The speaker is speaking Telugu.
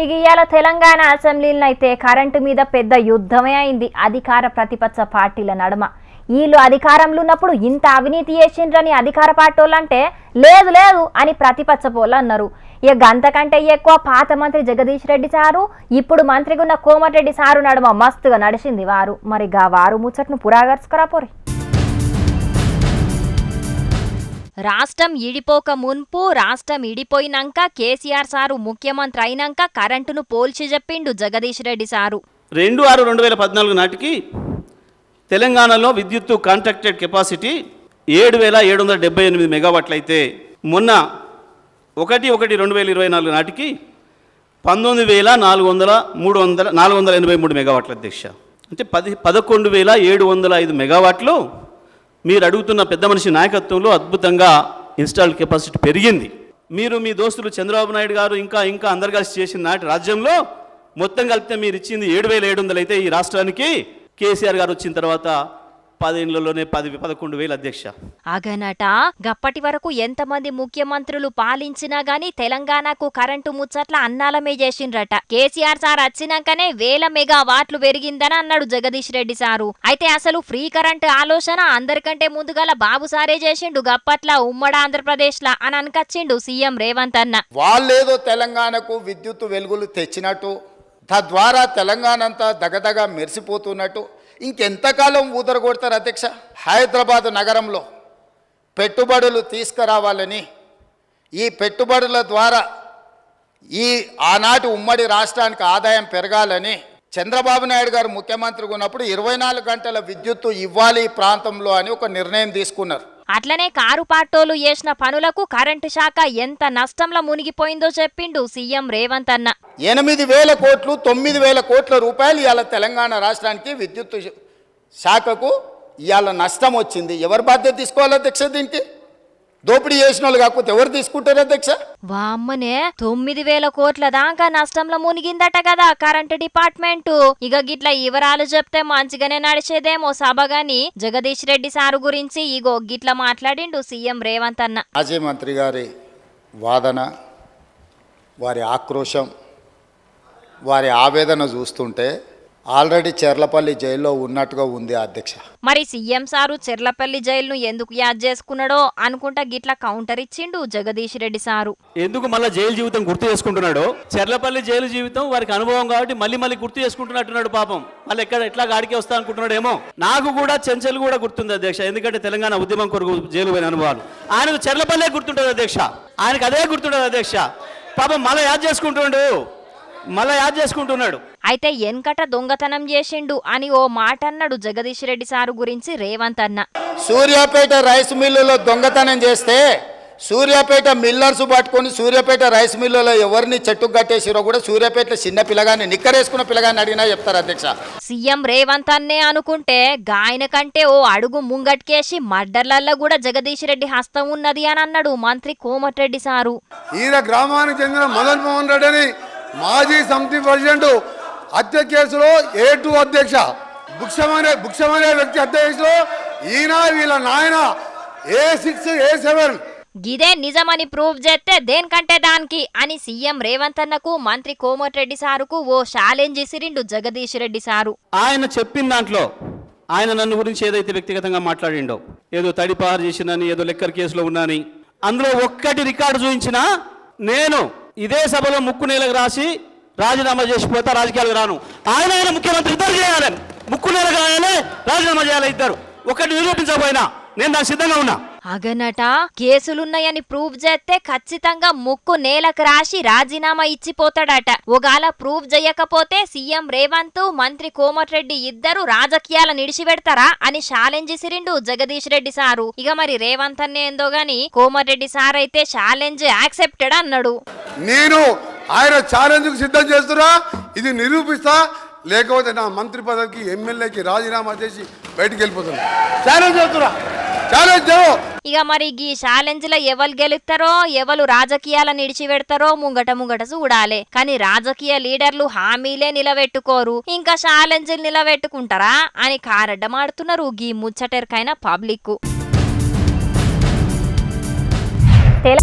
ఇక ఇవాళ తెలంగాణ అసెంబ్లీలో అయితే కరెంటు మీద పెద్ద యుద్ధమే అయింది. అధికార ప్రతిపక్ష పార్టీల నడుమ. వీళ్ళు అధికారంలో ఉన్నప్పుడు ఇంత అవినీతి చేసిండ్రని అధికార పార్టీ వాళ్ళంటే లేదు లేదు అని ప్రతిపక్ష పోలు అన్నారు. ఇక గంతకంటే ఎక్కువ పాత మంత్రి జగదీష్ రెడ్డి సారు ఇప్పుడు మంత్రిగా ఉన్న కోమటిరెడ్డి సారు నడుమ మస్తుగా నడిచింది వారు. మరి గా వారు ముచ్చట్ను పురాగర్చుకురా పోరి. రాష్ట్రం ఇడిపోక మున్పు రాష్ట్రం ఇడిపోయినాక కేసీఆర్ సారు ముఖ్యమంత్రి అయినాక కరెంటును పోల్చి చెప్పిండు జగదీష్ రెడ్డి సారు. రెండు ఆరు రెండు వేల పద్నాలుగు నాటికి తెలంగాణలో విద్యుత్తు కాంట్రాక్టెడ్ కెపాసిటీ ఏడు వేల ఏడు వందల డెబ్బై ఎనిమిది మెగావాట్లు అయితే మొన్న ఒకటి ఒకటి రెండు వేల ఇరవై నాలుగు నాటికి పంతొమ్మిది వేల నాలుగు వందల మూడు వందల నాలుగు వందల ఎనభై మూడు మెగావాట్ల అధ్యక్ష. అంటే పది పదకొండు వేల ఏడు వందల ఐదు మెగావాట్లు మీరు అడుగుతున్న పెద్ద మనిషి నాయకత్వంలో అద్భుతంగా ఇన్స్టాల్ కెపాసిటీ పెరిగింది. మీరు మీ దోస్తులు చంద్రబాబు నాయుడు గారు ఇంకా ఇంకా అందరు కలిసి చేసిన నాటి రాజ్యంలో మొత్తం కలిపితే మీరు ఇచ్చింది ఏడు వేల ఏడు వందలు అయితే ఈ రాష్ట్రానికి కేసీఆర్ గారు వచ్చిన తర్వాత పదేళ్ళలోనే పది పదకొండు వేలు అధ్యక్ష. అగనట గప్పటి వరకు ఎంతమంది ముఖ్యమంత్రులు పాలించినా గాని తెలంగాణకు కరెంటు ముచ్చట్ల అన్నాలమే చేసిండ్రట. కేసీఆర్ సార్ వచ్చినాకనే వేల మెగా వాట్లు పెరిగిందని అన్నాడు జగదీష్ రెడ్డి సారు. అయితే అసలు ఫ్రీ కరెంట్ ఆలోచన అందరికంటే ముందుగల బాబు సారే చేసిండు గప్పట్ల ఉమ్మడి ఆంధ్రప్రదేశ్ లా అని అనకచ్చిండు సీఎం రేవంత్ అన్న. వాళ్ళేదో తెలంగాణకు విద్యుత్ వెలుగులు తెచ్చినట్టు తద్వారా తెలంగాణ అంతా దగదగ మెరిసిపోతున్నట్టు ఇంకెంతకాలం ఊదరగొడతారు అధ్యక్ష? హైదరాబాద్ నగరంలో పెట్టుబడులు తీసుకురావాలని ఈ పెట్టుబడుల ద్వారా ఈ ఆనాటి ఉమ్మడి రాష్ట్రానికి ఆదాయం పెరగాలని చంద్రబాబు నాయుడు గారు ముఖ్యమంత్రిగా ఉన్నప్పుడు ఇరవై నాలుగు గంటల విద్యుత్తు ఇవ్వాలి ఈ ప్రాంతంలో అని ఒక నిర్ణయం తీసుకున్నారు. అట్లనే కారు పాటోలు చేసిన పనులకు కరెంటు శాఖ ఎంత నష్టంలో మునిగిపోయిందో చెప్పిండు సీఎం రేవంత్ అన్న. ఎనిమిది వేల కోట్లు తొమ్మిది వేల కోట్ల రూపాయలు ఇవాళ తెలంగాణ రాష్ట్రానికి విద్యుత్ శాఖకు ఇవాళ నష్టం వచ్చింది. ఎవరు బాధ్యత తీసుకోవాలి అధ్యక్ష దీనికి? దోపిడీ చేసిన వాళ్ళు కాకపోతే ఎవరు తీసుకుంటారు అధ్యక్ష? వామ్మనే తొమ్మిది వేల కోట్ల దాకా నష్టంలో మునిగిందట కదా కరెంటు డిపార్ట్మెంట్. ఇక గిట్ల వివరాలు చెప్తే మంచిగానే నడిచేదేమో సభ గాని. జగదీష్ రెడ్డి సారు గురించి ఇగో గిట్ల మాట్లాడిండు సీఎం రేవంత్ అన్న. మాజీ మంత్రి గారి వాదన వారి ఆక్రోశం వారి ఆవేదన చూస్తుంటే ఆల్రెడీ చెర్లపల్లి జైల్లో ఉన్నట్టుగా ఉంది అధ్యక్ష. మరి సీఎం సారు చెర్లపల్లి జైలును ఎందుకు యాద్ చేసుకున్నాడో అనుకుంటా గిట్ల కౌంటర్ ఇచ్చిండు జగదీష్ రెడ్డి సారు. ఎందుకు మళ్ళీ జైలు జీవితం గుర్తు చేసుకుంటున్నాడు? చెర్లపల్లి జైలు జీవితం వారికి అనుభవం కాబట్టి మళ్ళీ మళ్ళీ గుర్తు చేసుకుంటున్నట్టున్నాడు పాపం. మళ్ళీ ఎక్కడ ఎట్లా గాడికి వస్తా అనుకుంటున్నాడేమో? నాకు కూడా చెంచల్ కూడా గుర్తుంది అధ్యక్ష ఎందుకంటే తెలంగాణ ఉద్యమం కొరకు జైలు పోయిన అనుభవాలు. ఆయనకు చెర్లపల్లే గుర్తుంటుంది అధ్యక్ష. ఆయనకు అదే గుర్తుంటుంది అధ్యక్ష. పాపం మళ్ళీ యాద్ చేసుకుంటుండు. మళ్ళీ యాద్ చేసుకుంటున్నాడు. అయితే ఎన్కట దొంగతనం చేసిండు అని ఓ మాట అన్నాడు జగదీష్ రెడ్డి సారు గురించి రేవంత్ అన్న. సూర్యాపేట రైస్ మిల్లులో దొంగతనం చేస్తే సూర్యాపేట మిల్లర్స్ పట్టుకొని సూర్యాపేట రైస్ మిల్లులో ఎవరిని చెట్టుకు కట్టేసిరో కూడా సూర్యాపేటలో చిన్న పిల్లగాని నిక్కరేసుకున్న పిల్లగాని అడిగినా చెప్తారు అధ్యక్ష. సీఎం రేవంత్ అన్నే అనుకుంటే గాయన కంటే ఓ అడుగు ముంగట్కేసి మర్డర్లల్లో కూడా జగదీష్ రెడ్డి హస్తం ఉన్నది అని అన్నాడు మంత్రి కోమటిరెడ్డి సారు. ఈయన గ్రామానికి చెందిన మదన్ మోహన్ రెడ్డి అని మాజీ సమితి ప్రెసిడెంట్ హత్య కేసులో ఏ టూ అధ్యక్ష బుక్షమనే బుక్షమనే వ్యక్తి హత్య కేసులో ఈయన వీళ్ళ నాయన ఏ సిక్స్ ఏ సెవెన్ గిదే నిజమని ప్రూవ్ చేస్తే దేనికంటే దానికి అని సీఎం రేవంత్ అన్నకు మంత్రి కోమటిరెడ్డి సారుకు ఓ ఛాలెంజ్ ఇసిరిండు జగదీష్ రెడ్డి సారు. ఆయన చెప్పిన దాంట్లో ఆయన నన్ను గురించి ఏదైతే వ్యక్తిగతంగా మాట్లాడిండో ఏదో తడిపారు చేసినని ఏదో లెక్కర్ కేసులో ఉన్నాని అందులో ఒక్కటి రికార్డు చూపించినా నేను ఇదే సభలో ముక్కు నేలకు రాసి రాజీనామా చేసిపోతా రాజకీయాలకు రాను. ఆయన ఆయన ముఖ్యమంత్రి ఇద్దరు చేయాలని ముక్కు నేలకు రాయాలి రాజీనామా చేయాలి ఇద్దరు. ఒకటి నిరూపించకపోయినా నేను దానికి సిద్ధంగా ఉన్నా. అగనట కేసులున్నాయని ప్రూవ్ చేస్తే ఖచ్చితంగా ముక్కు నేలకు రాసి రాజీనామా ఇచ్చిపోతాడట. ఒకవేళ ప్రూవ్ చేయకపోతే సీఎం రేవంత్ మంత్రి కోమటిరెడ్డి ఇద్దరు రాజకీయాల నిడిచిపెడతారా అని ఛాలెంజ్ ఇసిరిండు జగదీష్ రెడ్డి సారు. ఇక మరి రేవంత్ అన్నే ఏందో గాని కోమటిరెడ్డి సార్ అయితే ఛాలెంజ్ యాక్సెప్టెడ్ అన్నాడు. నేను ఆయన ఛాలెంజ్కు సిద్ధం చేస్తున్నా ఇది నిరూపిస్తా లేకపోతే నా మంత్రి పదవికి ఎమ్మెల్యేకి రాజీనామా చేసి బయటికి వెళ్ళిపోతున్నా. ఛాలెంజ్ చేస్తున్నా. ఛాలెంజ్ ఇక మరి ఈ ఛాలెంజ్లో ఎవరు గెలుస్తారో ఎవరు రాజకీయాల నిడిచిపెడతారో ముంగట ముంగట చూడాలి. కానీ రాజకీయ లీడర్లు హామీలే నిలబెట్టుకోరు. ఇంకా ఛాలెంజ్ నిలబెట్టుకుంటారా అని కారడ్డమాడుతున్నారు గీ ముచ్చటెరకైన పబ్లిక్ తెల